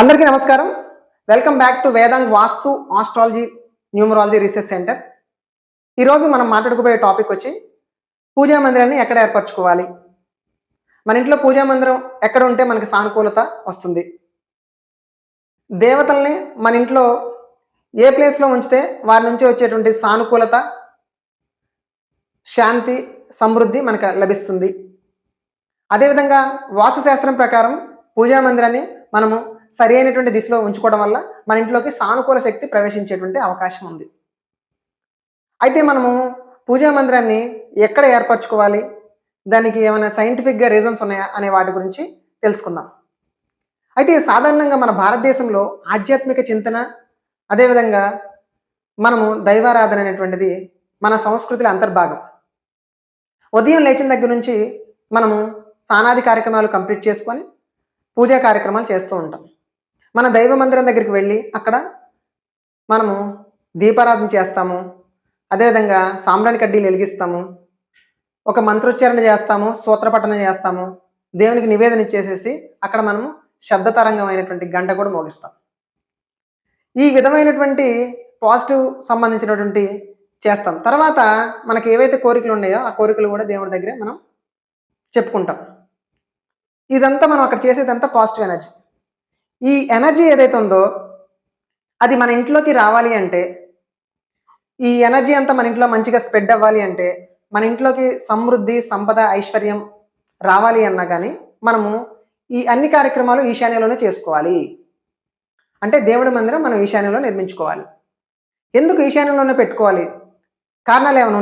అందరికీ నమస్కారం. Welcome back to Vedang Vastu astrology numerology research centre ఈరోజు మనం మాట్లాడుకోబోయే టాపిక్ వచ్చి పూజా మందిరాన్ని ఎక్కడ ఏర్పరచుకోవాలి? మన ఇంట్లో పూజా మందిరం ఎక్కడ ఉంటే మనకి సానుకూలత వస్తుంది? దేవతల్ని మన ఇంట్లో ఏ ప్లేస్లో ఉంచితే వారి నుంచి వచ్చేటువంటి సానుకూలత శాంతి సమృద్ధి మనకు లభిస్తుంది. అదేవిధంగా వాస్తుశాస్త్రం ప్రకారం పూజా మందిరాన్ని మనము సరి అయినటువంటి దిశలో ఉంచుకోవడం వల్ల మన ఇంట్లోకి సానుకూల శక్తి ప్రవేశించేటువంటి అవకాశం ఉంది. అయితే మనము పూజా మందిరాన్ని ఎక్కడ ఏర్పరచుకోవాలి? దానికి ఏమైనా సైంటిఫిక్గా రీజన్స్ ఉన్నాయా? అనే వాటి గురించి తెలుసుకుందాం. అయితే సాధారణంగా మన భారతదేశంలో ఆధ్యాత్మిక చింతన అదేవిధంగా మనము దైవారాధన అనేటువంటిది మన సంస్కృతిలో అంతర్భాగం. ఉదయం లేచిన దగ్గర నుంచి మనము స్నానాది కార్యక్రమాలు కంప్లీట్ చేసుకొని పూజా కార్యక్రమాలు చేస్తూ ఉంటాం. మన దైవ మందిరం దగ్గరికి వెళ్ళి అక్కడ మనము దీపారాధన చేస్తాము. అదేవిధంగా సాంబ్రాణి కడ్డీలు వెలిగిస్తాము. ఒక మంత్రోచ్చారణ చేస్తాము సూత్రపఠన చేస్తాము. దేవునికి నివేదన ఇచ్చేసేసి అక్కడ మనము శబ్దతరంగమైనటువంటి గంట కూడా మోగిస్తాం. ఈ విధమైనటువంటి పాజిటివ్ సంబంధించినటువంటి చేస్తాం. తర్వాత మనకి ఏవైతే కోరికలు ఉన్నాయో ఆ కోరికలు కూడా దేవుడి దగ్గరే మనం చెప్పుకుంటాం. ఇదంతా మనం అక్కడ చేసేదంతా పాజిటివ్ ఎనర్జీ. ఈ ఎనర్జీ ఏదైతే ఉందో అది మన ఇంట్లోకి రావాలి అంటే ఈ ఎనర్జీ అంతా మన ఇంట్లో మంచిగా స్ప్రెడ్ అవ్వాలి అంటే మన ఇంట్లోకి సమృద్ధి సంపద ఐశ్వర్యం రావాలి అన్నా కానీ మనము ఈ అన్ని కార్యక్రమాలు ఈశాన్యంలోనే చేసుకోవాలి. అంటే దేవుడి మందిరం మనం ఈశాన్యంలో నిర్మించుకోవాలి. ఎందుకు ఈశాన్యంలోనే పెట్టుకోవాలి? కారణాలు ఏమైనా